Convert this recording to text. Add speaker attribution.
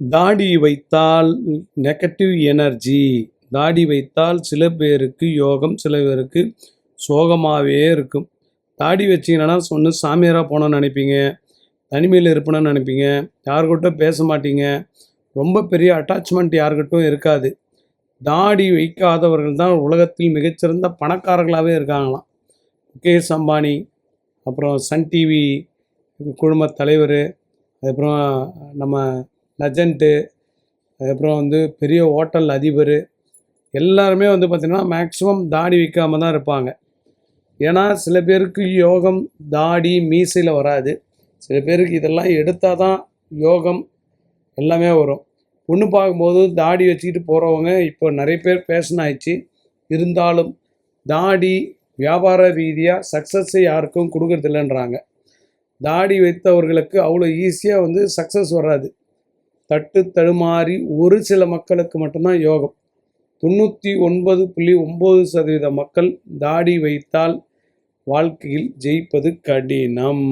Speaker 1: தாடி வைத்தால் negative energy தாடி வைத்தால் சில பேருக்கு யோகம் சில பேருக்கு சோகமாகவே இருக்கும். தாடி வச்சிங்கன்னா ஒன்று சாமியாராக போனோன்னு நினைப்பீங்க. தனிமையில் இருப்பணும்னு நினைப்பீங்க. யாருக்கிட்டும் பேச மாட்டீங்க. ரொம்ப பெரிய அட்டாச்மெண்ட் யாருக்கிட்டும் இருக்காது. தாடி வைக்காதவர்கள் தான் உலகத்தில் மிகச்சிறந்த பணக்காரர்களாகவே இருக்காங்களாம். முகேஷ் அம்பானி அப்புறம் சன் டிவி குழும தலைவர் அதுக்கப்புறம் நம்ம லஜண்ட்டு அதுக்கப்புறம் வந்து பெரிய ஹோட்டல் அதிபர் எல்லாருமே வந்து பார்த்திங்கன்னா மேக்ஸிமம் தாடி விற்காம தான் இருப்பாங்க. ஏன்னா சில பேருக்கு யோகம் தாடி மீசையில் வராது. சில பேருக்கு இதெல்லாம் எடுத்தால் தான் யோகம் எல்லாமே வரும். பொண்ணு பார்க்கும்போது தாடி வச்சுக்கிட்டு போகிறவங்க இப்போ நிறைய பேர் ஃபேஷன் ஆயிடுச்சு. இருந்தாலும் தாடி வியாபார ரீதியாக சக்ஸஸை யாருக்கும் கொடுக்கறதில்லன்றாங்க. தாடி வைத்தவர்களுக்கு அவ்வளோ ஈஸியாக வந்து சக்ஸஸ் வராது. தட்டு தடுமாறி ஒரு சில மக்களுக்கு மட்டும்தான் யோகம். தொண்ணூற்றி ஒன்பது புள்ளி ஒம்பது சதவீத மக்கள் தாடி வைத்தால் வாழ்க்கையில் ஜெயிப்பது கடினம்.